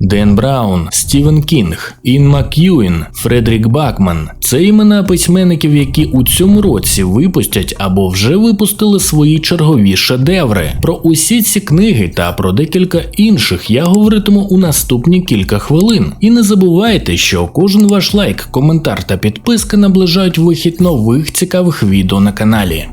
Ден Браун, Стівен Кінг, Ін Мак'юін, Фредрік Бакман це імена письменників, які у цьому році випустять або вже випустили свої чергові шедеври. Про усі ці книги та про декілька інших я говоритиму у наступні кілька хвилин. І не забувайте, що кожен ваш лайк, коментар та підписка наближають вихід нових цікавих відео на каналі.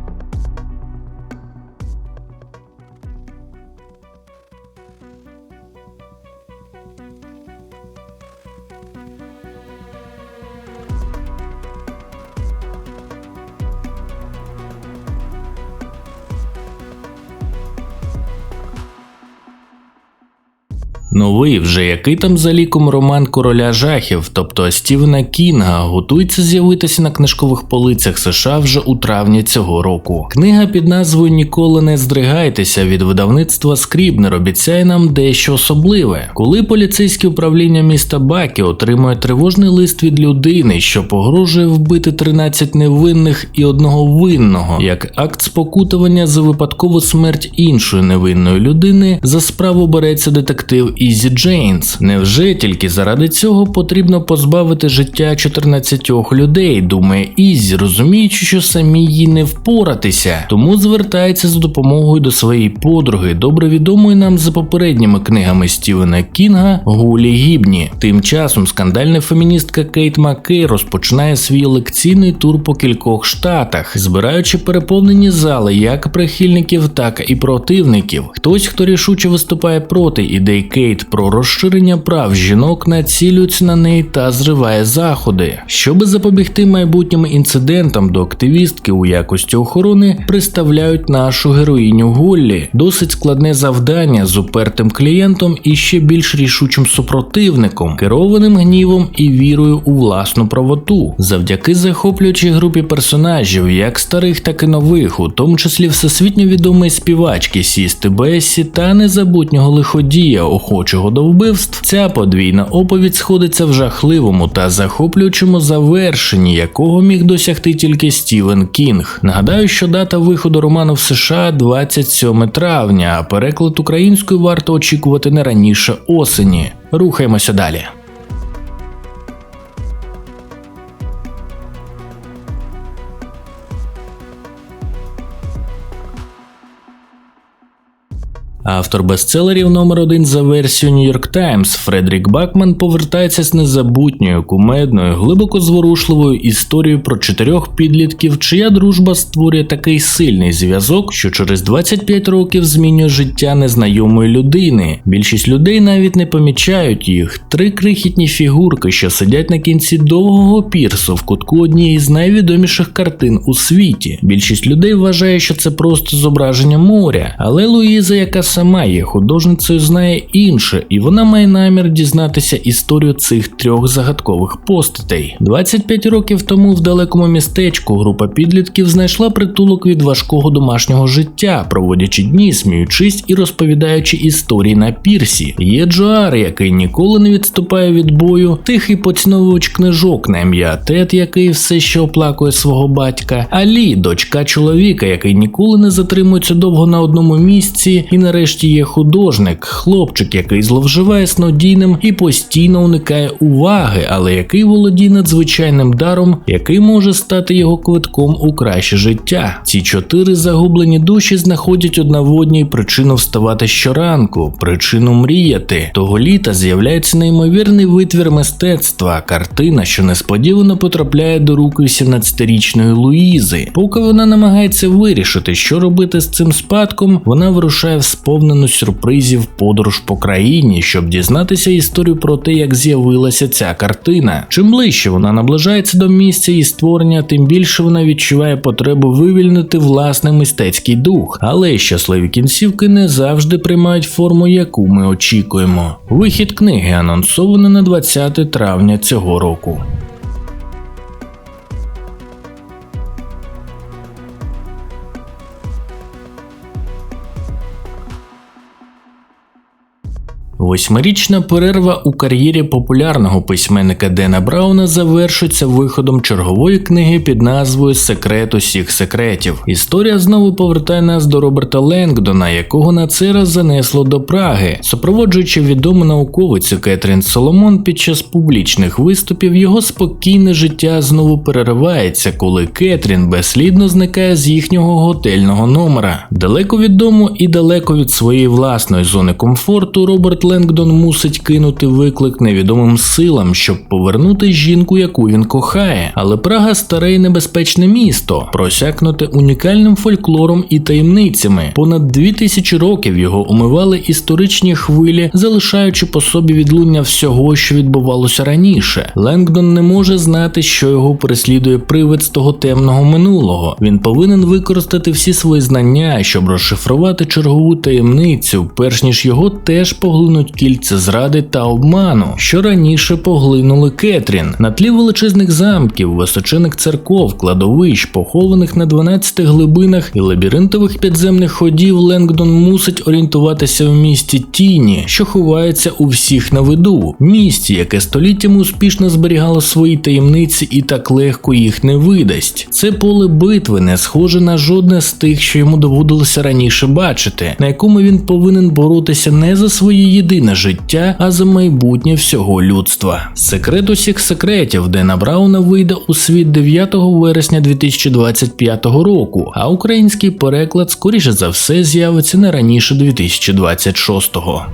Новий вже який там за ліком роман короля жахів, тобто Стівена Кінга, готується з'явитися на книжкових полицях США вже у травні цього року. Книга під назвою Ніколи не здригайтеся від видавництва Скрібнер обіцяє нам дещо особливе. Коли поліцейське управління міста Бакі отримує тривожний лист від людини, що погрожує вбити 13 невинних і одного винного, як акт спокутування за випадкову смерть іншої невинної людини, за справу береться детектив Ізі Джейнс. Невже тільки заради цього потрібно позбавити життя 14 людей, думає Ізі, розуміючи, що самі їй не впоратися, тому звертається за допомогою до своєї подруги, добре відомої нам за попередніми книгами Стівена Кінга Гулі Гібні. Тим часом скандальна феміністка Кейт Маккей розпочинає свій лекційний тур по кількох штатах, збираючи переповнені зали як прихильників, так і противників. Хтось, хто рішуче виступає проти ідей Кейт про розширення прав жінок, націлюється на неї та зриває заходи. Щоби запобігти майбутнім інцидентам до активістки у якості охорони, представляють нашу героїню Голлі. Досить складне завдання з упертим клієнтом і ще більш рішучим супротивником, керованим гнівом і вірою у власну правоту, завдяки захоплюючій групі персонажів, як старих, так і нових, у тому числі всесвітньо відомої співачки Сісти Бесі та незабутнього лиходія, охочого до вбивств. Ця подвійна оповідь сходиться в жахливому та захоплюючому завершенні, якого міг досягти тільки Стівен Кінг. Нагадаю, що дата виходу роману в США 27 травня, а переклад українською варто очікувати не раніше осені. Рухаємося далі. Автор бестселерів номер один за New York Times Фредрік Бакман повертається з незабутньою, кумедною, глибоко зворушливою історією про чотирьох підлітків, чия дружба створює такий сильний зв'язок, що через 25 років змінює життя незнайомої людини. Більшість людей навіть не помічають їх. Три крихітні фігурки, що сидять на кінці довгого пірсу в кутку однієї з найвідоміших картин у світі. Більшість людей вважає, що це просто зображення моря, але Луїза, яка сама є художницею, знає інше, і вона має намір дізнатися історію цих трьох загадкових постатей. 25 років тому в далекому містечку група підлітків знайшла притулок від важкого домашнього життя, проводячи дні, сміючись і розповідаючи історії на пірсі. Є Джоар, який ніколи не відступає від бою, тихий поціновувач книжок на ім'я Тед, який все ще оплакує свого батька, Алі, дочка чоловіка, який ніколи не затримується довго на одному місці, і нарешті є художник, хлопчик, який зловживає снодійним і постійно уникає уваги, але який володіє надзвичайним даром, який може стати його квитком у краще життя. Ці чотири загублені душі знаходять одна в одній причину вставати щоранку, причину мріяти. Того літа з'являється неймовірний витвір мистецтва, картина, що несподівано потрапляє до рук 18-річної Луїзи. Поки вона намагається вирішити, що робити з цим спадком, вона вирушає в сповнену сюрпризів подорож по країні, щоб дізнатися історію про те, як з'явилася ця картина. Чим ближче вона наближається до місця її створення, тим більше вона відчуває потребу вивільнити власний мистецький дух. Але щасливі кінцівки не завжди приймають форму, яку ми очікуємо. Вихід книги анонсовано на 20 травня цього року. Восьмирічна перерва у кар'єрі популярного письменника Дена Брауна завершиться виходом чергової книги під назвою Секрет усіх секретів. Історія знову повертає нас до Роберта Ленгдона, якого на цей раз занесло до Праги, супроводжуючи відому науковицю Кетрін Соломон під час публічних виступів, його спокійне життя знову переривається, коли Кетрін безслідно зникає з їхнього готельного номера. Далеко від дому і далеко від своєї власної зони комфорту, Роберт Ленгдон мусить кинути виклик невідомим силам, щоб повернути жінку, яку він кохає. Але Прага старе і небезпечне місто, просякнуте унікальним фольклором і таємницями. Понад дві тисячі років його умивали історичні хвилі, залишаючи по собі відлуння всього, що відбувалося раніше. Ленгдон не може знати, що його переслідує привид з того темного минулого. Він повинен використати всі свої знання, щоб розшифрувати чергову таємницю, перш ніж його теж поглинуть кільця зради та обману, що раніше поглинули Кетрін на тлі величезних замків, височених церков, кладовищ, похованих на 12 глибинах і лабіринтових підземних ходів. Ленгдон мусить орієнтуватися в місті Тіні, що ховається у всіх на виду, місті, яке століттями успішно зберігало свої таємниці і так легко їх не видасть. Це поле битви не схоже на жодне з тих, що йому доводилося раніше бачити, на якому він повинен боротися не за своє єдине життя, а за майбутнє всього людства. Секрет усіх секретів Дена Брауна вийде у світ 9 вересня 2025 року, а український переклад скоріше за все з'явиться не раніше 2026-го.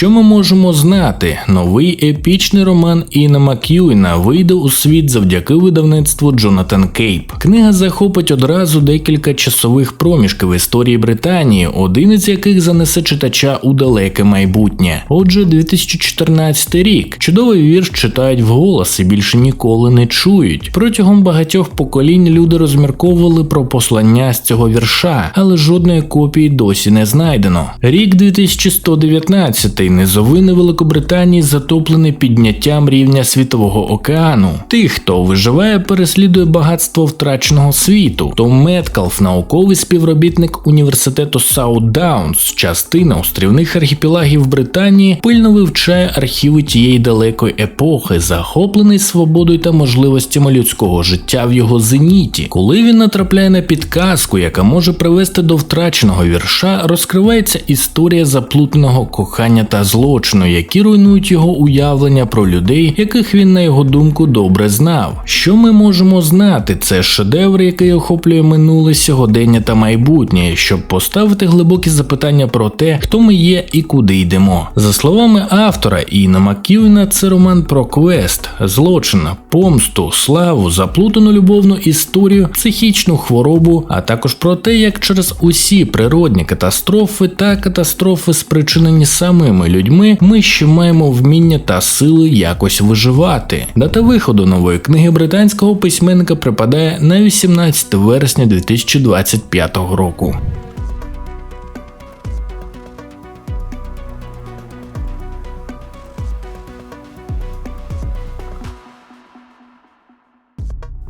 Що ми можемо знати? Новий епічний роман Іна Мак'юїна вийде у світ завдяки видавництву Джонатан Кейп. Книга захопить одразу декілька часових проміжків історії Британії, один із яких занесе читача у далеке майбутнє. Отже, 2014 рік. Чудовий вірш читають вголос і більше ніколи не чують. Протягом багатьох поколінь люди розмірковували про послання з цього вірша, але жодної копії досі не знайдено. Рік 2119 низовини Великобританії затоплений підняттям рівня світового океану. Тих, хто виживає, переслідує багатство втраченого світу. Том Меткалф, науковий співробітник університету Саутдаунс, частина острівних архіпелагів Британії, пильно вивчає архіви тієї далекої епохи, захоплений свободою та можливостями людського життя в його зеніті. Коли він натрапляє на підказку, яка може привести до втраченого вірша, розкривається історія заплутаного кохання та злочину, які руйнують його уявлення про людей, яких він, на його думку, добре знав. Що ми можемо знати? Це шедевр, який охоплює минуле сьогодення та майбутнє, щоб поставити глибокі запитання про те, хто ми є і куди йдемо. За словами автора Іна Маккюйна, це роман про квест, злочин, помсту, славу, заплутану любовну історію, психічну хворобу, а також про те, як через усі природні катастрофи та катастрофи, спричинені самими людьми, ми ще маємо вміння та сили якось виживати. Дата виходу нової книги британського письменника припадає на 18 вересня 2025 року.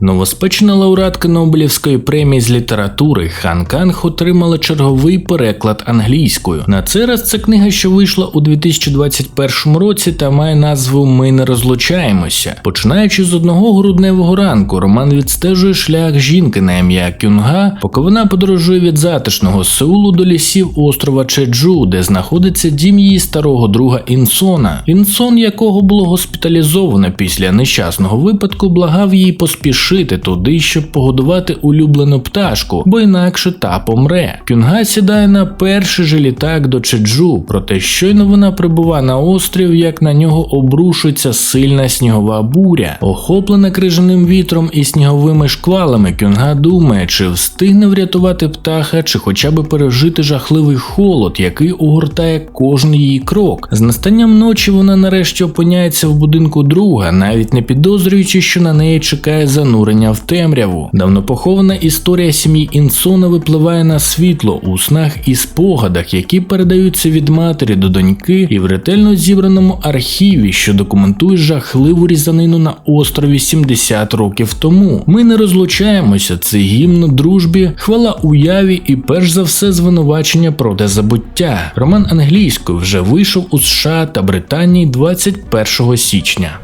Новоспечена лауреатка Нобелівської премії з літератури Хан Канг отримала черговий переклад англійською. На цей раз це книга, що вийшла у 2021 році та має назву Ми не розлучаємося. Починаючи з одного грудневого ранку, роман відстежує шлях жінки на ім'я Кюнга, поки вона подорожує від затишного Сеулу до лісів острова Чеджу, де знаходиться дім її старого друга Інсона. Інсон, якого було госпіталізовано після нещасного випадку, благав її поспішити туди, щоб погодувати улюблену пташку, бо інакше та помре. Кюнга сідає на перший же літак до Чеджу, проте щойно вона прибува на острів, як на нього обрушується сильна снігова буря, охоплена крижаним вітром і сніговими шквалами. Кюнга думає, чи встигне врятувати птаха, чи хоча б пережити жахливий холод, який огортає кожен її крок. З настанням ночі вона нарешті опиняється в будинку друга, навіть не підозрюючи, що на неї чекає занурення занурення в темряву. Давно похована історія сім'ї Інсона випливає на світло у снах і спогадах, які передаються від матері до доньки, і в ретельно зібраному архіві, що документує жахливу різанину на острові 70 років тому. Ми не розлучаємося. Це гімн дружбі, хвала уяві і перш за все звинувачення проти забуття. Роман англійською вже вийшов у США та Британії 21 січня.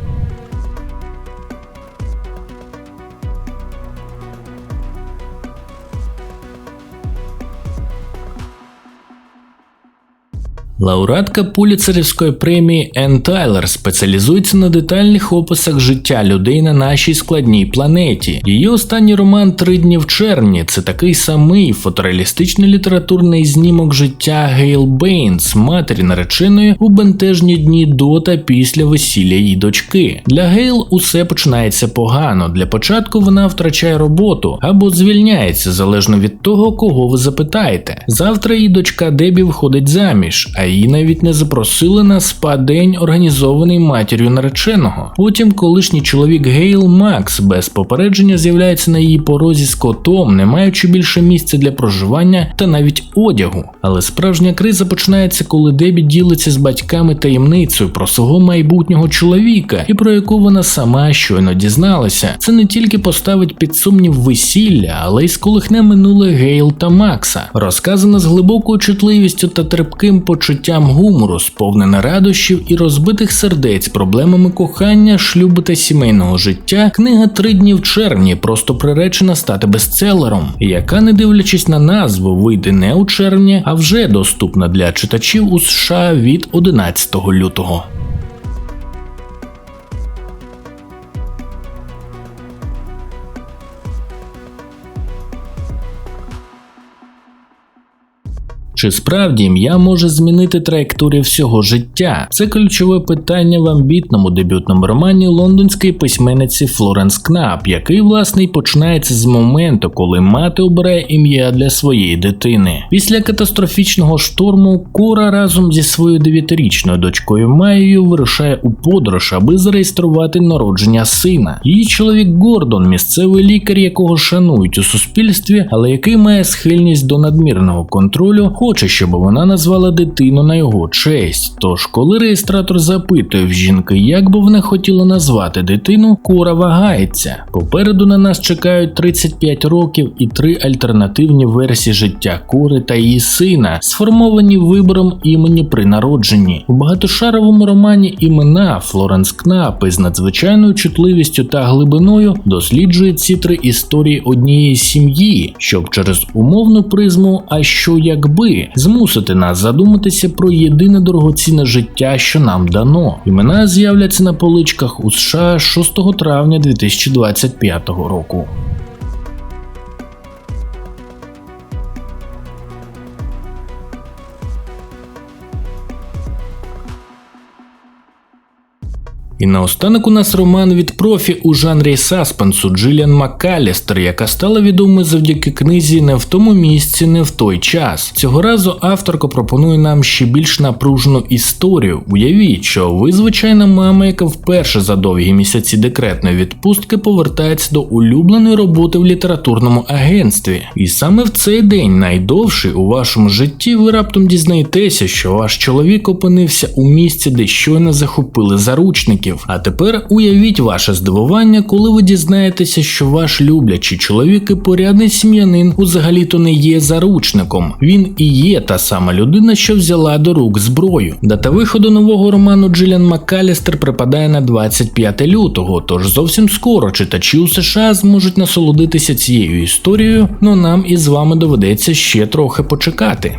Лауреатка Пуліцерівської премії Енн Тайлер спеціалізується на детальних описах життя людей на нашій складній планеті. Її останній роман Три дні в червні це такий самий фотореалістичний літературний знімок життя Гейл Бейнс, матері нареченої у бентежні дні до та після весілля її дочки. Для Гейл усе починається погано. Для початку вона втрачає роботу або звільняється залежно від того, кого ви запитаєте. Завтра її дочка Дебі виходить заміж. а її навіть не запросили на спа-день, організований матір'ю нареченого. Потім колишній чоловік Гейл Макс без попередження з'являється на її порозі з котом, не маючи більше місця для проживання та навіть одягу. Але справжня криза починається, коли Дебі ділиться з батьками таємницею про свого майбутнього чоловіка і про яку вона сама щойно дізналася. Це не тільки поставить під сумнів весілля, але й сколихне минуле Гейл та Макса, розказана з глибокою чутливістю та терпким почуттям почуттям гумору, сповнена радощів і розбитих сердець, проблемами кохання, шлюбу та сімейного життя, книга три дні в червні просто приречена стати бестселером, яка, не дивлячись на назву, вийде не у червні, а вже доступна для читачів у США від 11 лютого. Чи справді ім'я може змінити траєкторію всього життя? Це ключове питання в амбітному дебютному романі лондонської письменниці Флоренс Кнап, який власне й починається з моменту, коли мати обирає ім'я для своєї дитини. Після катастрофічного шторму Кора разом зі своєю дев'ятирічною дочкою Майєю вирушає у подорож, аби зареєструвати народження сина. Її чоловік Гордон, місцевий лікар, якого шанують у суспільстві, але який має схильність до надмірного контролю хоче, щоб вона назвала дитину на його честь. Тож, коли реєстратор запитує в жінки, як би вона хотіла назвати дитину, кура вагається. Попереду на нас чекають 35 років і три альтернативні версії життя кури та її сина, сформовані вибором імені при народженні. У багатошаровому романі імена Флоренс Кнап із надзвичайною чутливістю та глибиною досліджує ці три історії однієї сім'ї, щоб через умовну призму, а що якби змусити нас задуматися про єдине дорогоцінне життя, що нам дано. Імена з'являться на поличках у США 6 травня 2025 року. І наостанок у нас роман від профі у жанрі саспенсу Джиліан Маккалістер, яка стала відомою завдяки книзі Не в тому місці, не в той час. Цього разу авторка пропонує нам ще більш напружену історію. Уявіть, що ви звичайна мама, яка вперше за довгі місяці декретної відпустки повертається до улюбленої роботи в літературному агентстві. І саме в цей день, найдовший у вашому житті, ви раптом дізнаєтеся, що ваш чоловік опинився у місці, де щойно захопили заручники років. А тепер уявіть ваше здивування, коли ви дізнаєтеся, що ваш люблячий чоловік і порядний сім'янин взагалі-то не є заручником. Він і є та сама людина, що взяла до рук зброю. Дата виходу нового роману Джиліан Маккалістер припадає на 25 лютого, тож зовсім скоро читачі у США зможуть насолодитися цією історією, но нам із вами доведеться ще трохи почекати.